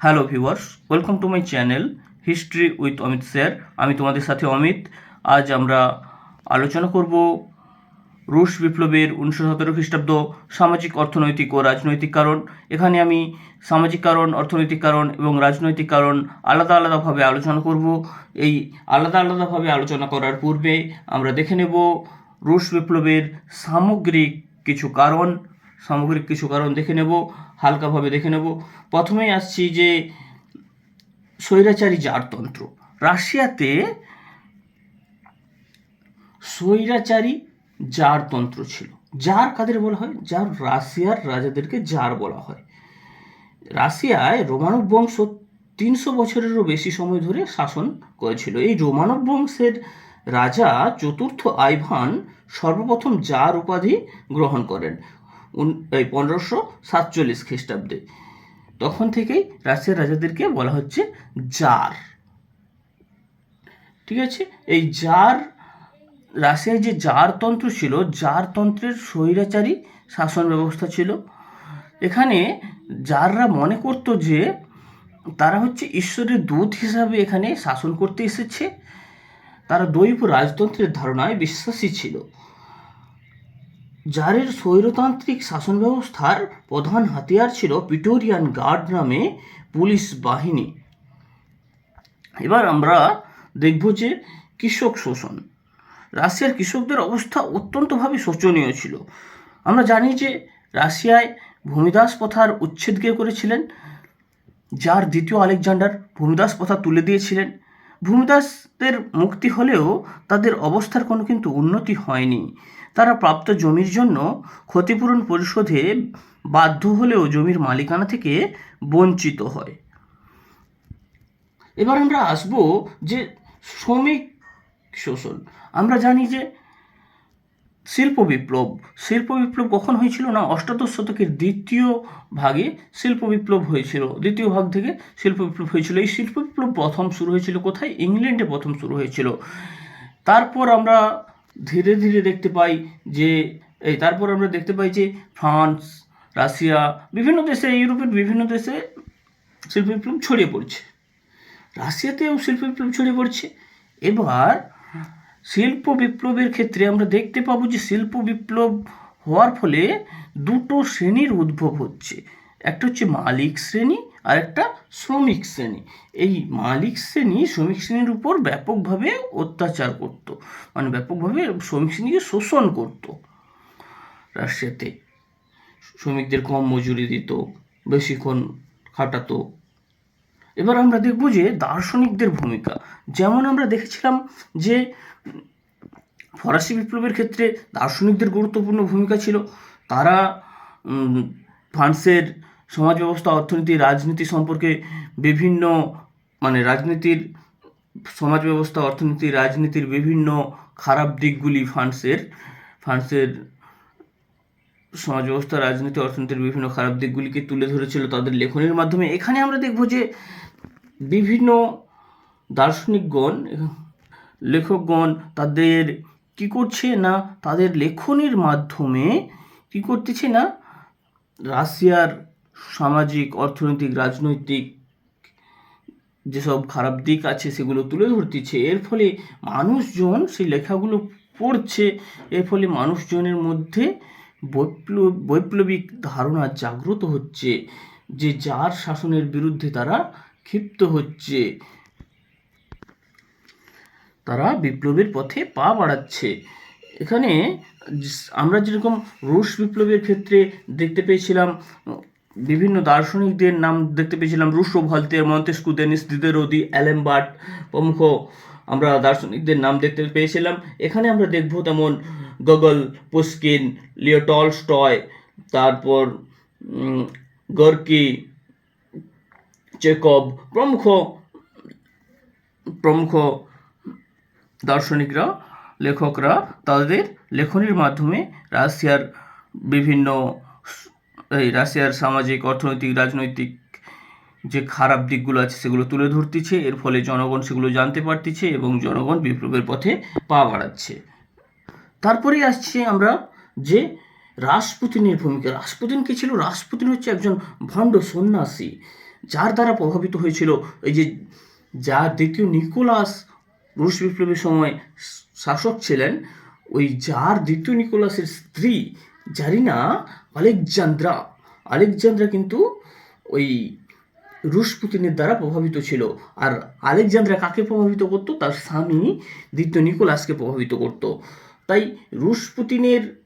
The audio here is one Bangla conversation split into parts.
Hello viewers welcome to my channel history with Amit sir আমি তোমাদের সাথে অমিত। আজ আমরা আলোচনা করব রুশ বিপ্লবের উনিশশো সতেরো খ্রিস্টাব্দ সামাজিক অর্থনৈতিক ও রাজনৈতিক কারণ। এখানে আমি সামাজিক কারণ, অর্থনৈতিক কারণ এবং রাজনৈতিক কারণ আলাদা আলাদাভাবে আলোচনা করব। এই আলাদা আলাদাভাবে আলোচনা করার পূর্বে আমরা দেখে নেব রুশ বিপ্লবের সামগ্রিক কিছু কারণ। সামগ্রিক কিছু কারণ দেখে নেব। হালকাভাবে দেখে নেব। প্রথমেই আসছি যে স্বৈরাচারী জারতন্ত্র। রাশিয়াতে স্বৈরাচারী জারতন্ত্র ছিল। জার কাদের বলা হয়? যার রাশিয়ার রাজাদেরকে জার বলা হয়। রাশিয়ায় রোমানব বংশ তিনশো বছরেরও বেশি সময় ধরে শাসন করেছিল। এই রোমানব বংশের রাজা চতুর্থ আইভান সর্বপ্রথম জার উপাধি গ্রহণ করেন। পনেরোশো সাতচল্লিশ খ্রিস্টাব্দে। তখন থেকেই রাশিয়ার রাজাদেরকে বলা হচ্ছে জার। ঠিক আছে? এই জার রাশিয়ায় যে জারতন্ত্র ছিল, জারতন্ত্রের স্বৈরাচারী শাসন ব্যবস্থা ছিল। এখানে জাররা মনে করতো যে তারা হচ্ছে ঈশ্বরের দূত হিসাবে এখানে শাসন করতে এসেছে। তারা দৈব রাজতন্ত্রের ধারণায় বিশ্বাসী ছিল। জারের স্বৈরতান্ত্রিক শাসন ব্যবস্থার প্রধান হাতিয়ার ছিল পিটোরিয়ান গার্ড নামে পুলিশ বাহিনী। এবার আমরা দেখব যে কৃষক শোষণ। রাশিয়ার কৃষকদের অবস্থা অত্যন্তভাবে শোচনীয় ছিল। আমরা জানি যে রাশিয়ায় ভূমিদাস প্রথার উচ্ছেদ কে করেছিলেন, যার দ্বিতীয় আলেকজান্ডার ভূমিদাস প্রথা তুলে দিয়েছিলেন। ভূমিদাসদের মুক্তি হলেও তাদের অবস্থার কোনো কিন্তু উন্নতি হয়নি। তারা প্রাপ্ত জমির জন্য ক্ষতিপূরণ পরিশোধে বাধ্য হলেও জমির মালিকানা থেকে বঞ্চিত হয়। এবার আমরা আসব যে শ্রমিক শোষণ। আমরা জানি যে শিল্প বিপ্লব শিল্প বিপ্লব কখন হয়েছিল না? অষ্টাদশ শতকের দ্বিতীয় ভাগে শিল্প বিপ্লব হয়েছিল। দ্বিতীয় ভাগ থেকে শিল্প বিপ্লব হয়েছিল। এই শিল্প বিপ্লব প্রথম শুরু হয়েছিল কোথায়? ইংল্যান্ডে প্রথম শুরু হয়েছিল। তারপর আমরা ধীরে ধীরে দেখতে পাই যে, এই তারপর আমরা দেখতে পাই যে ফ্রান্স, রাশিয়া, বিভিন্ন দেশে, ইউরোপের বিভিন্ন দেশে শিল্প বিপ্লব ছড়িয়ে পড়ছে। রাশিয়াতেও শিল্প বিপ্লব ছড়িয়ে পড়ছে। এবার শিল্প বিপ্লবের ক্ষেত্রে আমরা দেখতে পাবো যে শিল্প বিপ্লব হওয়ার ফলে দুটো শ্রেণির উদ্ভব হচ্ছে। একটা হচ্ছে মালিক শ্রেণি, আর একটা শ্রমিক শ্রেণি। এই মালিক শ্রেণি শ্রমিক শ্রেণির উপর ব্যাপকভাবে অত্যাচার করত। মানে ব্যাপকভাবে শ্রমিক শ্রেণীকে শোষণ করত রাশিয়াতে। শ্রমিকদের কম মজুরি দিত বেশিক্ষণ খাটাতো। এবার আমরা দেখব যে দার্শনিকদের ভূমিকা। যেমন আমরা দেখেছিলাম যে ফরাসি বিপ্লবের ক্ষেত্রে দার্শনিকদের গুরুত্বপূর্ণ ভূমিকা ছিল। তারা ফ্রান্সের সমাজ ব্যবস্থা, অর্থনীতি, রাজনীতি সম্পর্কে বিভিন্ন মানে রাজনীতির সমাজ ব্যবস্থা, অর্থনীতি, রাজনীতির বিভিন্ন খারাপ দিকগুলি ফ্রান্সের ফ্রান্সের সমাজ ব্যবস্থা, রাজনীতি, অর্থনীতির বিভিন্ন খারাপ দিকগুলিকে তুলে ধরেছিল তাদের লেখনের মাধ্যমে। এখানে আমরা দেখব যে বিভিন্ন দার্শনিকগণ লেখকগণ তাদের কি করছে না? তাদের লেখনের মাধ্যমে কি করতেছে না? রাশিয়ার সামাজিক, অর্থনৈতিক, রাজনৈতিক যেসব খারাপ দিক আছে সেগুলো তুলে ধরতেছে। এর ফলে মানুষজন সেই লেখাগুলো পড়ছে। এর ফলে মানুষজনের মধ্যে বৈপ্লব, বৈপ্লবিক ধারণা জাগ্রত হচ্ছে যে যার শাসনের বিরুদ্ধে তারা ক্ষিপ্ত হচ্ছে। তারা বিপ্লবের পথে পা বাড়াচ্ছে। এখানে আমরা যেরকম রুশ বিপ্লবের ক্ষেত্রে দেখতে পেয়েছিলাম, বিভিন্ন দার্শনিকদের নাম দেখতে পেয়েছিলাম, রুশো ভলতের মন্তেস্কু, দেনিস, দিদেরোদি, অ্যালেমবার্ট প্রমুখ আমরা দার্শনিকদের নাম দেখতে পেয়েছিলাম। এখানে আমরা দেখব তেমন গগল, পুস্কিন, লিও টলস্টয়, তারপর গর্কি, চেকব প্রমুখ প্রমুখ দার্শনিকরা, লেখকরা তাদের লেখনীর মাধ্যমে রাশিয়ার বিভিন্ন এই রাশিয়ার সামাজিক, অর্থনৈতিক, রাজনৈতিক যে খারাপ দিকগুলো আছে সেগুলো তুলে ধরতেছে। এর ফলে জনগণ সেগুলো জানতে পারতেছে এবং জনগণ বিপ্লবের পথে পা বাড়াচ্ছে। তারপরেই আসছে আমরা যে রাসপুতিনের ভূমিকা। রাসপুতিন কি ছিল? রাসপুতিন হচ্ছে একজন ভণ্ড সন্ন্যাসী, যার দ্বারা প্রভাবিত হয়েছিল এই যে যা দ্বিতীয় নিকোলাস রুশ বিপ্লবের সময় শাসক ছিলেন ওই যার দ্বিতীয় নিকোলাসের স্ত্রী জারিনা আলেকজান্দ্রা। আলেকজান্দ্রা কিন্তু ওই রুশ পুতিনের দ্বারা প্রভাবিত ছিল। আর আলেকজান্দ্রা কাকে প্রভাবিত করতো? তার স্বামী দ্বিতীয় নিকোলাসকে প্রভাবিত করতো। তাই রুশ পুতিনের,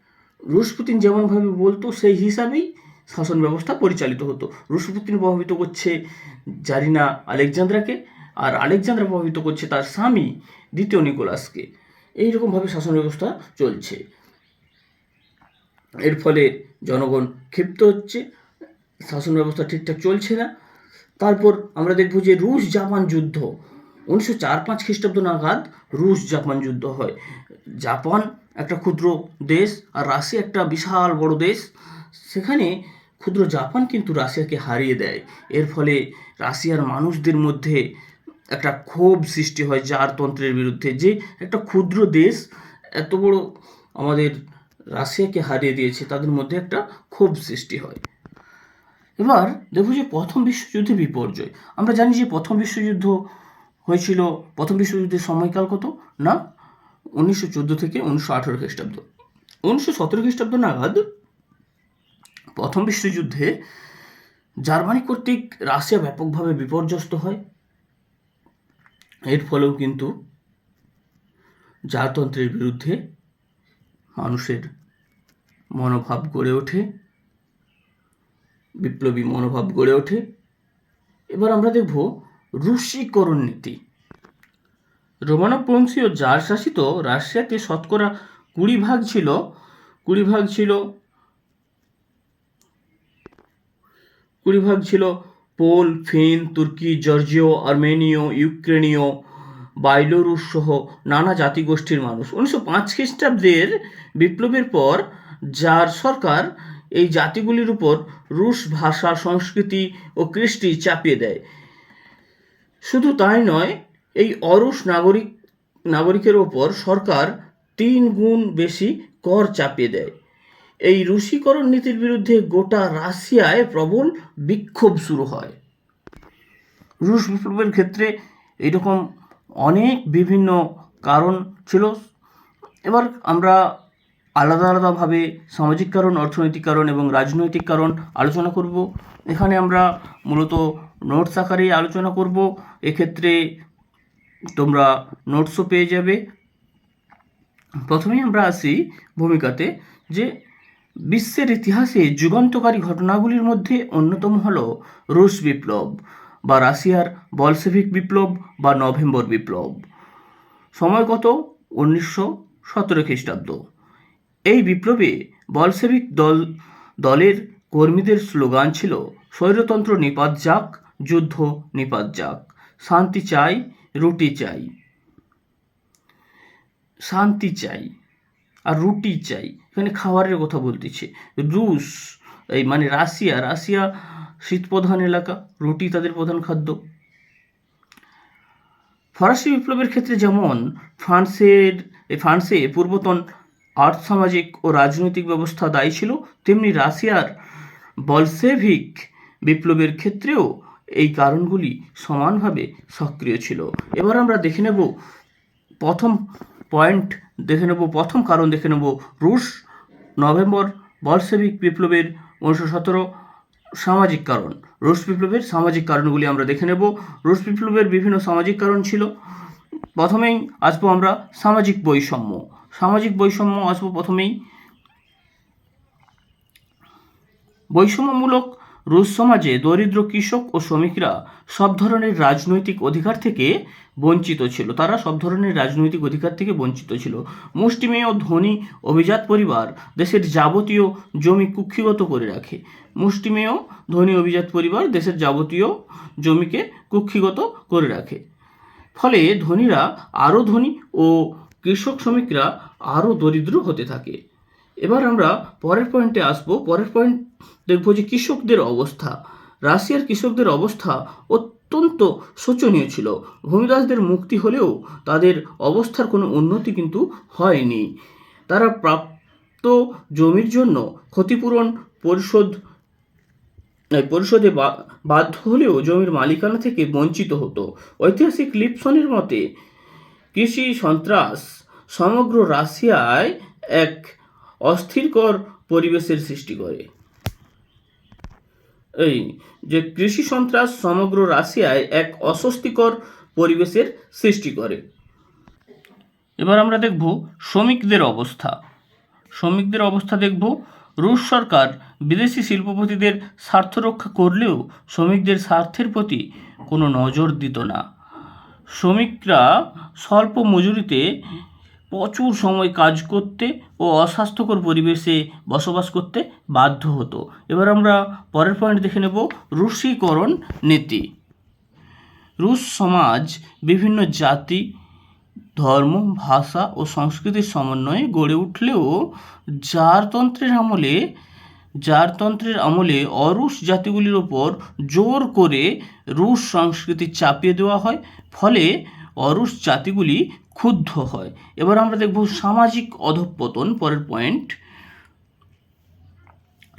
রুশ পুতিন যেমনভাবে বলতো, সেই হিসাবেই শাসন ব্যবস্থা পরিচালিত হতো। রুশ পুতিন প্রভাবিত করছে জারিনা আলেকজান্দ্রাকে। আর আলেকজান্দ্রা প্রভাবিত করছে তার স্বামী, দ্বিতীয় নিকোলাসকে। এইরকমভাবে শাসন ব্যবস্থা চলছে। এর ফলে জনগণ ক্ষিপ্ত হচ্ছে শাসন ব্যবস্থা ঠিকঠাক চলছে না। তারপর আমরা দেখব যে রুশ জাপান যুদ্ধ, উনিশশো চার পাঁচ খ্রিস্টাব্দ নাগাদ রুশ জাপান যুদ্ধ হয়। জাপান একটা ক্ষুদ্র দেশ আর রাশিয়া একটা বিশাল বড় দেশ। সেখানে ক্ষুদ্র জাপান কিন্তু রাশিয়াকে হারিয়ে দেয়। এর ফলে রাশিয়ার মানুষদের মধ্যে একটা ক্ষোভ সৃষ্টি হয় জারতন্ত্রের বিরুদ্ধে। যে একটা ক্ষুদ্র দেশ এত বড় আমাদের রাশিয়াকে হারিয়ে দিয়েছে, তাদের মধ্যে একটা ক্ষোভ সৃষ্টি হয়। এবার দেখো যে প্রথম বিশ্বযুদ্ধে বিপর্যয়। আমরা জানি যে প্রথম বিশ্বযুদ্ধ হয়েছিল, প্রথম বিশ্বযুদ্ধের সময়কাল কত? না, উনিশশো চোদ্দ থেকে উনিশশো আঠেরো খ্রিস্টাব্দ। উনিশশো সতেরো খ্রিস্টাব্দ নাগাদ প্রথম বিশ্বযুদ্ধে জার্মানি কর্তৃক রাশিয়া ব্যাপকভাবে বিপর্যস্ত হয়। এর ফলেও কিন্তু জারতন্ত্রের বিরুদ্ধে মানুষের মনোভাব গড়ে ওঠে, বিপ্লবী মনোভাব গড়ে ওঠে। এবার আমরা দেখব রুশিকরণ নীতি। রোমানব বংশীয় জার শাসিত রাশিয়াতে শতকরা কুড়ি ভাগ ছিল, কুড়ি ভাগ ছিল, কুড়ি ভাগ ছিল পোল, ফিন, তুর্কি জর্জিয় আর্মেনীয়, ইউক্রেনীয় বাইলোরুশ সহ নানা জাতিগোষ্ঠীর মানুষ। উনিশশো পাঁচ খ্রিস্টাব্দের বিপ্লবের পর যার সরকার এই জাতিগুলির উপর রুশ ভাষা, সংস্কৃতি ও কৃষ্টি চাপিয়ে দেয়। শুধু তাই নয়, এই অরুশ নাগরিক, নাগরিকের ওপর সরকার তিন গুণ বেশি কর চাপিয়ে দেয়। এই রুশীকরণ নীতির বিরুদ্ধে গোটা রাশিয়ায় প্রবল বিক্ষোভ শুরু হয়। রুশ বিপ্লবের ক্ষেত্রে এরকম অনেক বিভিন্ন কারণ ছিল। এবার আমরা আলাদা আলাদাভাবে সামাজিক কারণ অর্থনৈতিক কারণ এবং রাজনৈতিক কারণ আলোচনা করব। এখানে আমরা মূলত নোটস আকারেই আলোচনা করব। এক্ষেত্রে তোমরা নোটসও পেয়ে যাবে। প্রথমেই আমরা আসি ভূমিকাতে যে বিশ্বের ইতিহাসে যুগান্তকারী ঘটনাগুলির মধ্যে অন্যতম হল রুশ বিপ্লব বা রাশিয়ার বলসেভিক বিপ্লব বা নভেম্বর বিপ্লব। সময় কত? উনিশশো সতেরো খ্রিস্টাব্দ। এই বিপ্লবে বলসেভিক দল, দলের কর্মীদের স্লোগান ছিল, স্বৈরতন্ত্র নিপাত যাক, যুদ্ধ নিপাত যাক, শান্তি চাই, রুটি চাই। শান্তি চাই। আর রুটি চাই। এখানে খাবারের কথা বলতেছে। রুশ এই মানে রাশিয়া রাশিয়া শীতপ্রধান এলাকা, রুটি তাদের প্রধান খাদ্য। ফরাসি বিপ্লবের ক্ষেত্রে যেমন ফ্রান্সের, এই ফ্রান্সে পূর্বতন আর্থ সামাজিক ও রাজনৈতিক ব্যবস্থা দায়ী ছিল, তেমনি রাশিয়ার বলসেভিক বিপ্লবের ক্ষেত্রেও এই কারণগুলি সমানভাবে সক্রিয় ছিল। এবার আমরা দেখে নেব প্রথম পয়েন্ট দেখে নেব, প্রথম কারণ দেখে নেব, রুশ, নভেম্বর বলসেভিক বিপ্লবের উনিশশো সতেরো সামাজিক কারণ। রুশ বিপ্লবের সামাজিক কারণগুলি আমরা দেখে নেব। রুশ বিপ্লবের বিভিন্ন সামাজিক কারণ ছিল। প্রথমেই আসব আমরা সামাজিক বৈষম্য। সামাজিক বৈষম্য আসব প্রথমেই বৈষম্যমূলক রুশ সমাজে দরিদ্র কৃষক ও শ্রমিকরা সব ধরনের রাজনৈতিক অধিকার থেকে বঞ্চিত ছিল। তারা সব ধরনের রাজনৈতিক অধিকার থেকে বঞ্চিত ছিল। মুষ্টিমেয় ধনী অভিজাত পরিবার দেশের যাবতীয় জমি কুক্ষিগত করে রাখে। মুষ্টিমেয়, ধনী অভিজাত পরিবার দেশের যাবতীয় জমিকে কুক্ষিগত করে রাখে। ফলে ধনীরা আরও ধনী ও কৃষক শ্রমিকরা আরও দরিদ্র হতে থাকে। এবার আমরা পরের পয়েন্টে আসব। পরের পয়েন্ট দেখব যে কৃষকদের অবস্থা। রাশিয়ার কৃষকদের অবস্থা অত্যন্ত শোচনীয় ছিল। ভূমিদাসদের মুক্তি হলেও তাদের অবস্থার কোনো উন্নতি কিন্তু হয়নি। তারা প্রাপ্ত জমির জন্য ক্ষতিপূরণ পরিশোধ পরিশোধে বাধ্য হলেও জমির মালিকানা থেকে বঞ্চিত হতো। ঐতিহাসিক লিপসনের মতে কৃষি সন্ত্রাস সমগ্র রাশিয়ায় এক অস্থিরকর পরিবেশের সৃষ্টি করে। এই যে কৃষি সন্ত্রাস সমগ্র রাশিয়ায় এক অস্বস্তিকর পরিবেশের সৃষ্টি করে। এবার আমরা দেখব শ্রমিকদের অবস্থা। শ্রমিকদের অবস্থা দেখব। রুশ সরকার বিদেশি শিল্পপতিদের স্বার্থ রক্ষা করলেও শ্রমিকদের স্বার্থের প্রতি কোনো নজর দিত না। শ্রমিকরা স্বল্প মজুরিতে প্রচুর সময় কাজ করতে ও অস্বাস্থ্যকর পরিবেশে বসবাস করতে বাধ্য হতো। এবার আমরা পরের পয়েন্ট দেখে নেব রুশীকরণ নীতি। রুশ সমাজ বিভিন্ন জাতি, ধর্ম, ভাষা ও সংস্কৃতির সমন্বয়ে গড়ে উঠলেও জারতন্ত্রের আমলে জারতন্ত্রের আমলে অরুশ জাতিগুলির ওপর জোর করে রুশ সংস্কৃতি চাপিয়ে দেওয়া হয়। ফলে অরুশ জাতিগুলি ক্ষুব্ধ হয়। এবার আমরা দেখব সামাজিক অধঃপতন, পরের পয়েন্ট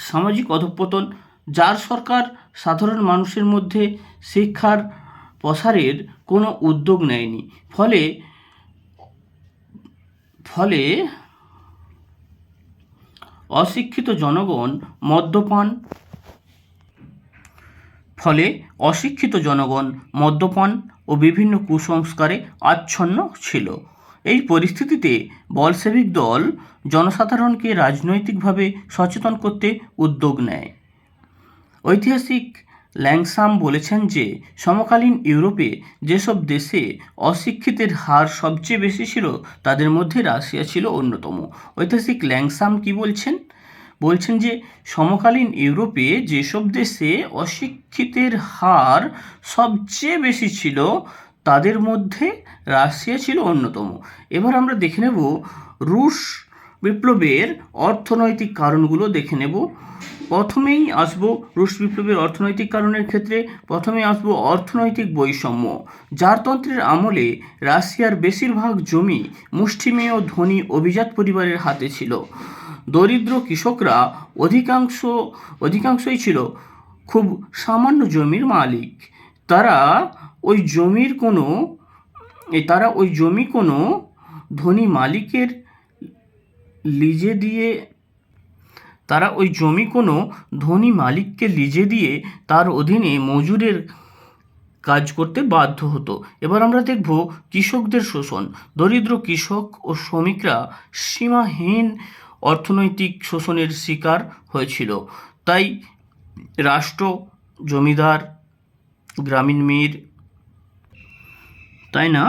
সামাজিক অধঃপতন, যার সরকার সাধারণ মানুষের মধ্যে শিক্ষার প্রসারের কোনো উদ্যোগ নেয়নি। ফলে ফলে অশিক্ষিত জনগণ মদ্যপান, ফলে অশিক্ষিত জনগণ মদ্যপান বিভিন্ন কুসংস্কারে আচ্ছন্ন ছিল। এই পরিস্থিতিতে বলসেভিক দল জনসাধারণকে রাজনৈতিকভাবে সচেতন করতে উদ্যোগ নেয়। ঐতিহাসিক ল্যাংসাম বলেছেন যে, সমকালীন ইউরোপে যেসব দেশে অশিক্ষিতের হার সবচেয়ে বেশি ছিল, তাদের মধ্যে রাশিয়া ছিল অন্যতম। ঐতিহাসিক ল্যাংসাম কি বলছেন? বলছেন যে, সমকালীন ইউরোপে যেসব দেশে অশিক্ষিতের হার সবচেয়ে বেশি ছিল, তাদের মধ্যে রাশিয়া ছিল অন্যতম। এবার আমরা দেখে নেব রুশ বিপ্লবের অর্থনৈতিক কারণগুলো দেখে নেব। প্রথমেই আসব রুশ বিপ্লবের অর্থনৈতিক কারণের ক্ষেত্রে। প্রথমেই আসব অর্থনৈতিক বৈষম্য। জারতন্ত্রের আমলে রাশিয়ার বেশিরভাগ জমি মুষ্টিমেয় ধনী অভিজাত পরিবারের হাতে ছিল। দরিদ্র কৃষকরা অধিকাংশ, অধিকাংশই ছিল খুব সামান্য জমির মালিক। তারা ওই জমির কোনো, তারা ওই জমি কোনো ধনী মালিকের লিজে দিয়ে, তারা ওই জমি কোনো ধনী মালিককে লিজে দিয়ে তার অধীনে মজুরের কাজ করতে বাধ্য হতো। এবার আমরা দেখব কৃষকদের শোষণ। দরিদ্র কৃষক ও শ্রমিকরা সীমাহীন অর্থনৈতিক শোষণের শিকার হয়েছিল। তাই রাষ্ট্র জমিদার, গ্রামীণ মীর, তাই না?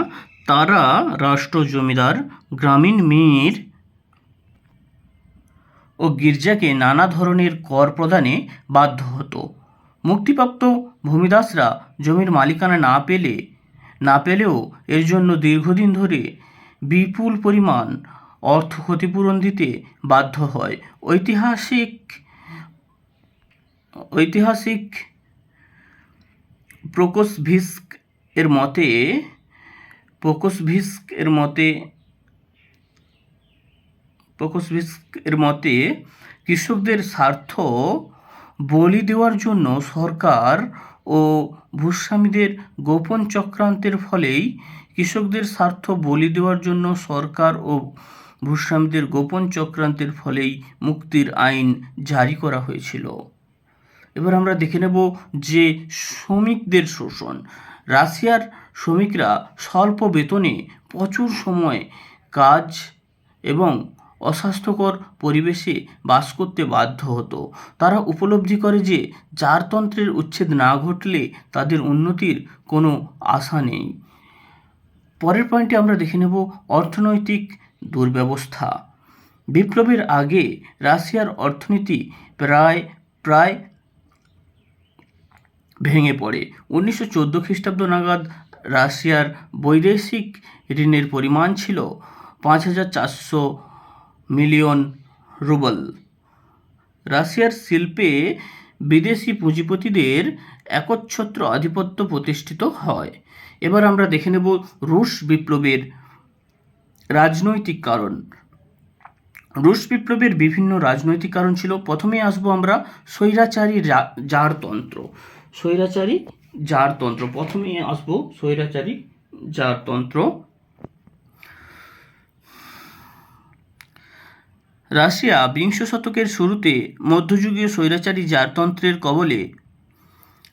তারা রাষ্ট্র জমিদার, গ্রামীণ মীর ও গির্জাকে নানা ধরনের কর প্রদানে বাধ্য হতো। মুক্তিপ্রাপ্ত ভূমিদাসরা জমির মালিকানা না পেলে, না পেলেও এর জন্য দীর্ঘদিন ধরে বিপুল পরিমাণ অর্থ ক্ষতিপূরণ দিতে বাধ্য হয়। ঐতিহাসিক ঐতিহাসিক প্রোকোসভিস্ক এর মতে প্রোকোসভিস্ক এর মতে প্রকোসভিস্ক এর মতে কৃষকদের স্বার্থ বলি দেওয়ার জন্য সরকার ও ভূস্বামীদের গোপন চক্রান্তের ফলেই কৃষকদের স্বার্থ বলি দেওয়ার জন্য সরকার ও ভূস্বামীদের গোপন চক্রান্তের ফলেই মুক্তির আইন জারি করা হয়েছিল। এবার আমরা দেখে নেব যে শ্রমিকদের শোষণ। রাশিয়ার শ্রমিকরা স্বল্প বেতনে প্রচুর সময় কাজ এবং অস্বাস্থ্যকর পরিবেশে বাস করতে বাধ্য হতো। তারা উপলব্ধি করে যে জারতন্ত্রের উচ্ছেদ না ঘটলে তাদের উন্নতির কোনো আশা নেই। পরের পয়েন্টে আমরা দেখে নেব অর্থনৈতিক দুর্ব্যবস্থা। বিপ্লবের আগে রাশিয়ার অর্থনীতি প্রায় প্রায় ভেঙে পড়ে। উনিশশো চোদ্দ খ্রিস্টাব্দ নাগাদ রাশিয়ার বৈদেশিক ঋণের পরিমাণ ছিল পাঁচ হাজার চারশো মিলিয়ন রুবল। রাশিয়ার শিল্পে বিদেশি পুঁজিপতিদের একচ্ছত্র আধিপত্য প্রতিষ্ঠিত হয়। এবার আমরা দেখে নেব রুশ বিপ্লবের রাজনৈতিক কারণ। রুশ বিপ্লবের বিভিন্ন রাজনৈতিক কারণ ছিল। প্রথমে আসব আমরা স্বৈরাচারী জারতন্ত্র। স্বৈরাচারী জারতন্ত্র। প্রথমে আসব স্বৈরাচারী জারতন্ত্র। রাশিয়া বিংশ শতকের শুরুতে মধ্যযুগীয় স্বৈরাচারী জারতন্ত্রের কবলে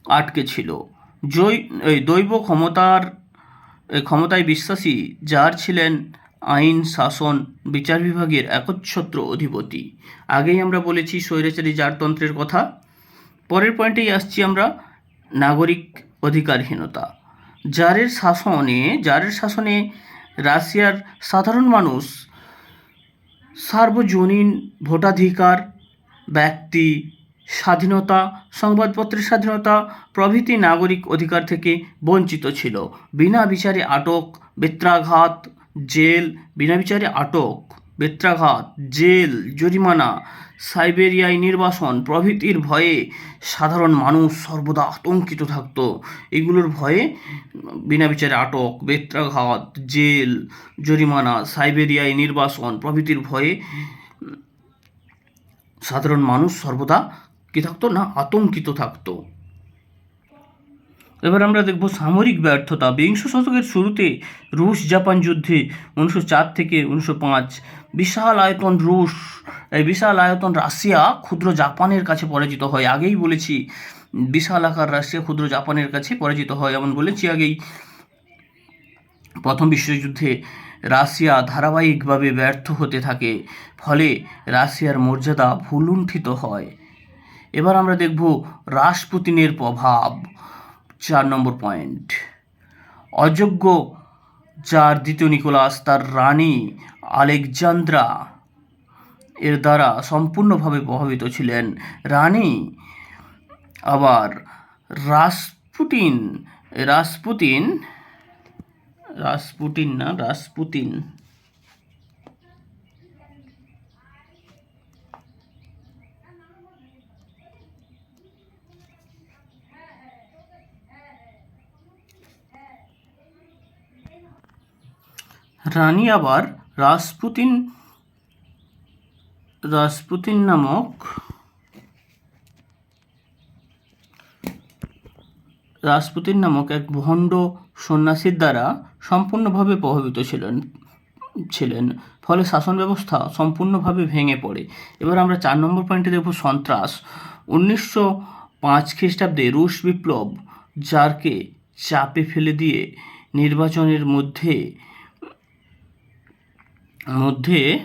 আটকে ছিল। জৈ দৈব ক্ষমতার ক্ষমতায় বিশ্বাসী যার ছিলেন আইন, শাসন, বিচার বিভাগের একচ্ছত্র অধিপতি। আগেই আমরা বলেছি স্বৈরাচারী জারতন্ত্রের কথা। পরের পয়েন্টেই আসছি আমরা নাগরিক অধিকারহীনতা। জারের শাসনে জারের শাসনে রাশিয়ার সাধারণ মানুষ সার্বজনীন ভোটাধিকার, ব্যক্তি, স্বাধীনতা, সংবাদপত্রের স্বাধীনতা প্রভৃতি নাগরিক অধিকার থেকে বঞ্চিত ছিল। বিনা বিচারে আটক, বেত্রাঘাত জেল বিনা বিচারে আটক, বেত্রাঘাত, জেল, জরিমানা, সাইবেরিয়ায় নির্বাসন, প্রভৃতির ভয়ে সাধারণ মানুষ সর্বদা আতঙ্কিত থাকত। এগুলোর ভয়ে বিনা বিচারে আটক, বেত্রাঘাত, জেল, জরিমানা, সাইবেরিয়ায় নির্বাসন, প্রভৃতির ভয়ে সাধারণ মানুষ সর্বদা কি থাকতো না আতঙ্কিত থাকতো। এবার আমরা দেখব সামরিক ব্যর্থতা। বিংশ শতকের শুরুতে রুশ জাপান যুদ্ধে উনিশশো চার থেকে উনিশশো পাঁচ বিশাল আয়তন রুশ, এই বিশাল আয়তন রাশিয়া ক্ষুদ্র জাপানের কাছে পরাজিত হয়। আগেই বলেছি, বিশাল আকার রাশিয়া ক্ষুদ্র জাপানের কাছে পরাজিত হয় এমন বলেছি আগেই। প্রথম বিশ্বযুদ্ধে রাশিয়া ধারাবাহিকভাবে ব্যর্থ হতে থাকে, ফলে রাশিয়ার মর্যাদা ভুলুণ্ঠিত হয়। এবার আমরা দেখব রাসপুতিনের প্রভাব। চার নম্বর পয়েন্ট। অযোগ্য যার দ্বিতীয় নিকোলাস তার রানী আলেকজান্দ্রা এর দ্বারা সম্পূর্ণভাবে প্রভাবিত ছিলেন। রানী আবার রাসপুটিন রাসপুতিন রাসপুটিন না রাসপুতিন রানী আবার রাসপুতিন রাসপুতিন নামক রাসপুতিন নামক এক ভণ্ড সন্ন্যাসীর দ্বারা সম্পূর্ণভাবে প্রভাবিত ছিলেন ছিলেন। ফলে শাসন ব্যবস্থা সম্পূর্ণভাবে ভেঙে পড়ে। এবার আমরা চার নম্বর পয়েন্টে দেখব সন্ত্রাস। উনিশশো পাঁচ খ্রিস্টাব্দে রুশ বিপ্লব, যারকে চাপে ফেলে দিয়ে নির্বাচনের মধ্যে মধ্যে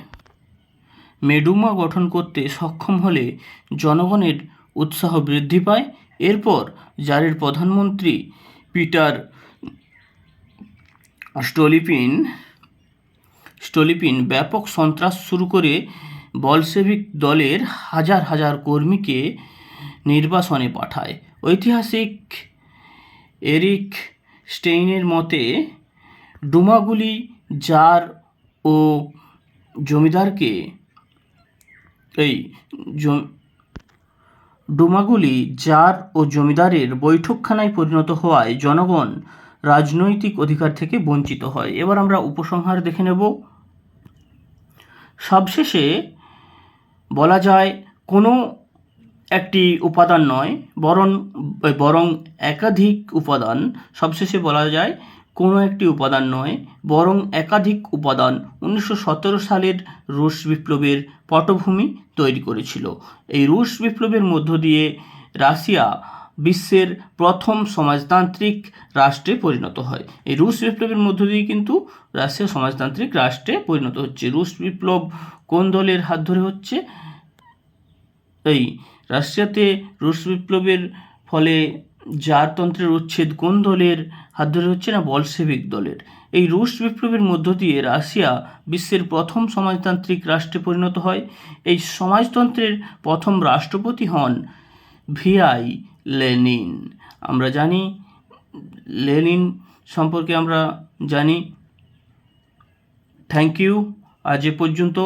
মেডুমা গঠন করতে সক্ষম হলে জনগণের উৎসাহ বৃদ্ধি পায়। এরপর জারের প্রধানমন্ত্রী পিটার স্টোলিপিন স্টোলিপিন ব্যাপক সন্ত্রাস শুরু করে বলসেভিক দলের হাজার হাজার কর্মীকে নির্বাসনে পাঠায়। ঐতিহাসিক এরিক স্টেইনের মতে, ডুমাগুলি জার ও জমিদারকে এই ডুমাগুলি জার ও জমিদারের বৈঠকখানায় পরিণত হওয়ায় জনগণ রাজনৈতিক অধিকার থেকে বঞ্চিত হয়। এবার আমরা উপসংহার দেখে নেব। সবশেষে বলা যায়, কোনো একটি উপাদান নয়, বরং বরং একাধিক উপাদান। সবশেষে বলা যায় কোনো একটি উপাদান নয়, বরং একাধিক উপাদান উনিশশো সতেরো সালের রুশ বিপ্লবের পটভূমি তৈরি করেছিল। এই রুশ বিপ্লবের মধ্য দিয়ে রাশিয়া বিশ্বের প্রথম সমাজতান্ত্রিক রাষ্ট্রে পরিণত হয়। এই রুশ বিপ্লবের মধ্য দিয়ে কিন্তু রাশিয়া সমাজতান্ত্রিক রাষ্ট্রে পরিণত হচ্ছে। রুশ বিপ্লব কোন দলের হাত ধরে হচ্ছে? এই, রাশিয়াতে রুশ বিপ্লবের ফলে জারতন্ত্রের উচ্ছেদ কোন দলের হাত ধরে হচ্ছে না বলসেভিক দলের। এই রুশ বিপ্লবের মধ্য দিয়ে রাশিয়া বিশ্বের প্রথম সমাজতান্ত্রিক রাষ্ট্রে পরিণত হয়। এই সমাজতন্ত্রের প্রথম রাষ্ট্রপতি হন ভিআই লেনিন। আমরা জানি, লেনিন সম্পর্কে আমরা জানি। Thank you. আজ এ পর্যন্ত।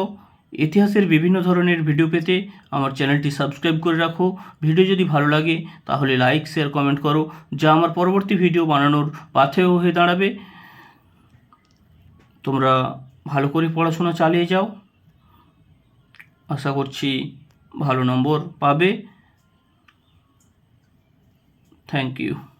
ইতিহাসের বিভিন্ন ধরনের ভিডিও পেতে আমার চ্যানেলটি সাবস্ক্রাইব করে রাখো। ভিডিও যদি ভালো লাগে, তাহলে লাইক শেয়ার কমেন্ট করো, যা আমার পরবর্তী ভিডিও বানানোর পাথেয় হয়ে দাঁড়াবে। তোমরা ভালো করে পড়াশোনা চালিয়ে যাও। আশা করছি ভালো নম্বর পাবে। Thank you